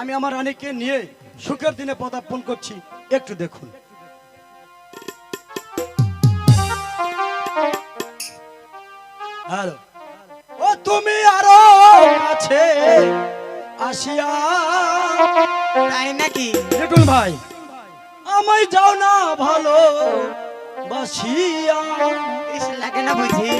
আমি আমার রানীকে নিয়ে সুখের দিনে পদার্পণ করছি। একটু দেখুন। হ্যালো। ও তুমি আরও কাছে আসিয়া। তাই নাকি? দেখুন ভাই আমায় যাও না ভালো বাসিয়া লাগে না বুঝি।